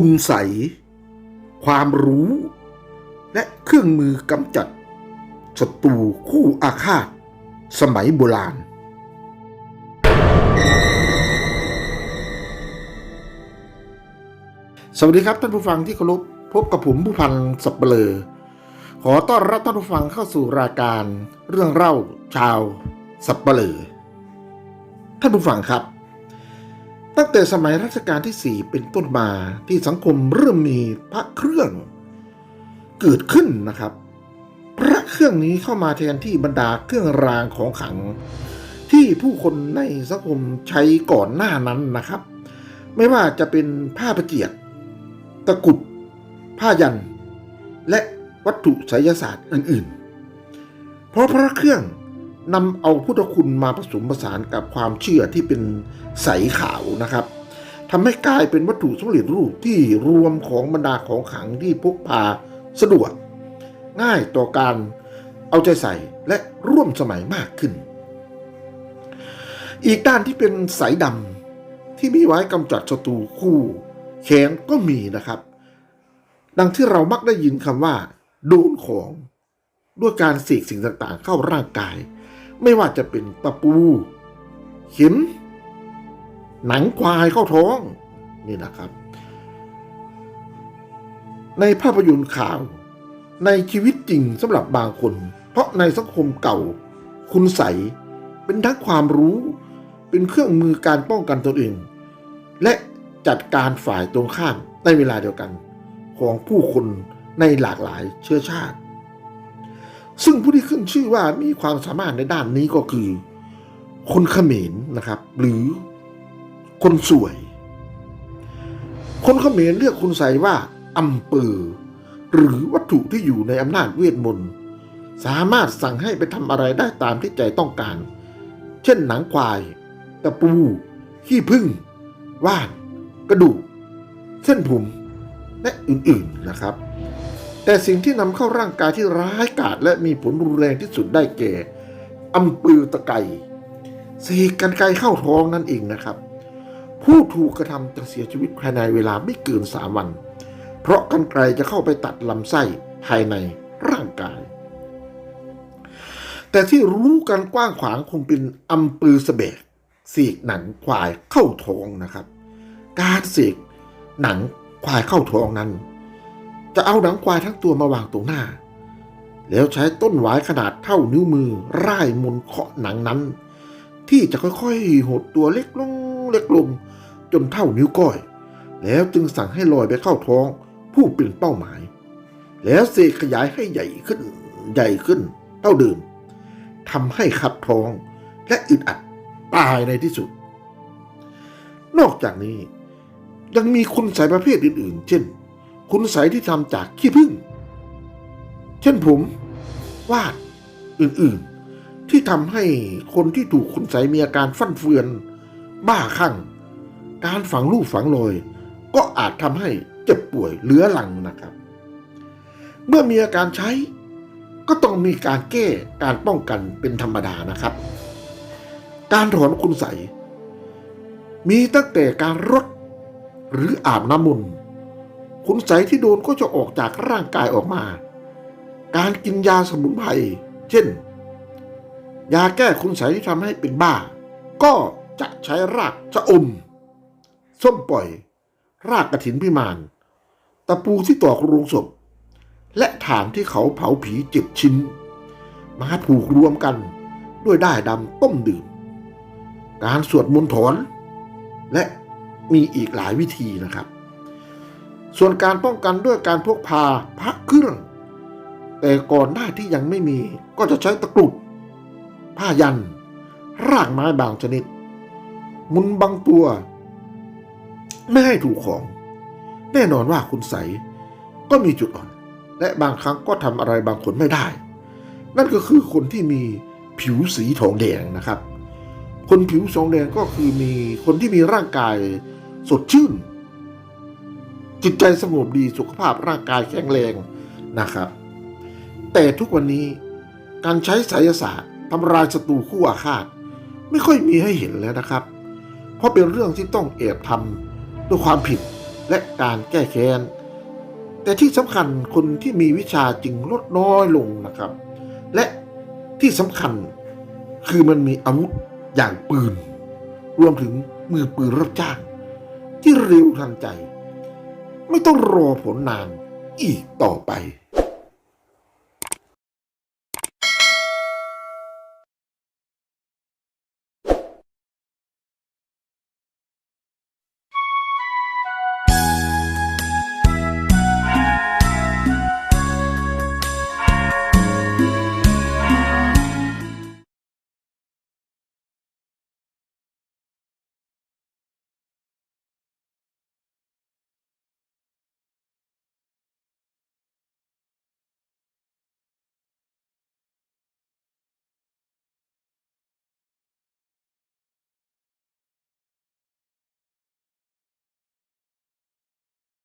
คุณใส ความรู้ และเครื่องมือกำจัดศัตรูคู่อาฆาต สมัยโบราณ สวัสดีครับท่านผู้ฟังที่เคารพพบกับผมผู้พันสับเปลอขอต้อนรับท่านผู้ฟังเข้าสู่รายการเรื่องเล่าชาวสับเปลอท่านผู้ฟังครับ ตั้งแต่สมัยรัชกาลที่ 4 เป็นต้นมาที่สังคมเริ่มมีพระเครื่องเกิดขึ้นนะครับ พระเครื่องนี้เข้ามาแทนที่บรรดาเครื่องรางของขลัง ที่ผู้คนในสังคมใช้ก่อนหน้านั้นนะครับ ไม่ว่าจะเป็นผ้าประเจียดตะกุดผ้ายัน และวัตถุไสยศาสตร์อื่นๆ เพราะพระเครื่อง นำเอาพุทธคุณมาผสมผสานกับความเชื่อที่เป็นใสขาวนะครับทำให้กลายเป็นวัตถุสำเร็จรูปที่รวมของบรรดาของขังที่พกพาสะดวก ง่ายต่อการเอาใจใส่และร่วมสมัยมากขึ้น อีกด้านที่เป็นสายดำที่มีไว้กำจัดศัตรูคู่แข้งก็มีนะครับ ดังที่เรามักได้ยินคำว่า โดนของด้วยการเสกสิ่งต่างๆ เข้าร่างกาย ไม่ว่าจะเป็นตะปู เข็ม หนังควายเข้าท้อง นี่นะครับ ในภาพยนตร์ข่าว ในชีวิตจริงสำหรับบางคน เพราะในสังคมเก่า คุณใสเป็นทั้งความรู้เป็นเครื่องมือการป้องกันตนเอง และจัดการฝ่ายตรงข้ามในเวลาเดียวกัน ของผู้คนในหลากหลายเชื้อชาติ ซึ่งผู้ที่ขึ้นชื่อว่ามีความสามารถในด้านนี้ก็คือ คนเขมรนะครับ หรือคนสวย คนเขมรเรียกคุณใสยว่าอำเปอร์หรือวัตถุที่อยู่ในอำนาจเวทมนต์สามารถสั่งให้ไปทำอะไรได้ตามที่ใจต้องการ เช่นหนังควาย ตะปู ขี้ผึ้งว่าน กระดูก เส้นผม และอื่นๆนะครับ แต่สิ่งที่นำเข้าร่างกายที่ร้ายกาจและมีผลรุนแรงที่สุดได้แก่อำปือตะไกเสกกันไกลเข้าท้องนั่นเองนะครับ ผู้ถูกกระทำจะเสียชีวิตภายในเวลาไม่เกินสามวัน เพราะกันไกลจะเข้าไปตัดลำไส้ภายในร่างกาย แต่ที่รู้กันกว้างขวางคงเป็นอำปือสเบกเสกหนังควายเข้าท้องนะครับ การเสกหนังควายเข้าท้องนั้น จะเอาหนังควายทั้งตัวมาวางตรงหน้า แล้วใช้ต้นหวายขนาดเท่านิ้วมือร่ายมนเคาะหนังนั้น ที่จะค่อยๆ หดตัวเล็กลงเล็กลง จนเท่านิ้วก้อย แล้วจึงสั่งให้ลอยไปเข้าท้อง ผู้เป็นเป้าหมาย แล้วเสกขยายให้ใหญ่ขึ้น ใหญ่ขึ้น เท่าเดิมทำให้ขับท้อง และอึดอัดตายในที่สุด นอกจากนี้ยังมีคุณใสยประเภทอื่นๆ เช่น คุณใสที่ทำจากขี้ผึ้งเช่นผม วาดอื่นๆ ที่ทำให้คนที่ถูกคุณใสมีอาการฟั่นเฟือน บ้าคลั่ง การฝังลูกฝังลอย ก็อาจทำให้เจ็บป่วยเหลือหลังนะครับ เมื่อมีอาการใช้ก็ต้องมีการแก้การป้องกันเป็นธรรมดานะครับ การถอนคุณใส มีตั้งแต่การรดหรืออาบน้ำมนต์ คุณใสที่โดนก็จะออกจากร่างกายออกมา การกินยาสมุนไพรเช่น ยาแก้คุณใสที่ทำให้เป็นบ้า ก็จะใช้รากชะอม ส้มปล่อย รากกระถินพิมานตะปูที่ตอกโรงศพ และฐานที่เขาเผาผีเจ็ดชิ้น มาผูกรวมกันด้วยได้ดำต้มดื่ม การสวดมนต์ถอน และมีอีกหลายวิธีนะครับ ส่วนการป้องกันด้วยการพกพาพระเครื่อง แต่ก่อนหน้าที่ยังไม่มีก็จะใช้ตะกรุด ผ้ายัน รากไม้บางชนิด มุนบางตัว ไม่ให้ถูกของ แน่นอนว่าคุณใสก็มีจุดอ่อน และบางครั้งก็ทำอะไรบางคนไม่ได้ นั่นก็คือคนที่มีผิวสีทองแดงนะครับ คนผิวทองแดงก็คือมีคนที่มีร่างกายสดชื่น จิตใจสงบดีสุขภาพร่างกายแข็งแรงนะครับ แต่ทุกวันนี้การใช้ไสยศาสตร์ทำลายศัตรูคู่อาฆาตไม่ค่อยมีให้เห็นแล้วนะครับ เพราะเป็นเรื่องที่ต้องแอบทำด้วยความผิดและการแก้แค้น แต่ที่สำคัญคนที่มีวิชาจึงลดน้อยลงนะครับ และที่สำคัญคือมันมีอาวุธอย่างปืน รวมถึงมือปืนรับจ้างที่เร็วทันใจ ไม่ต้องรอผลนานอีกต่อไป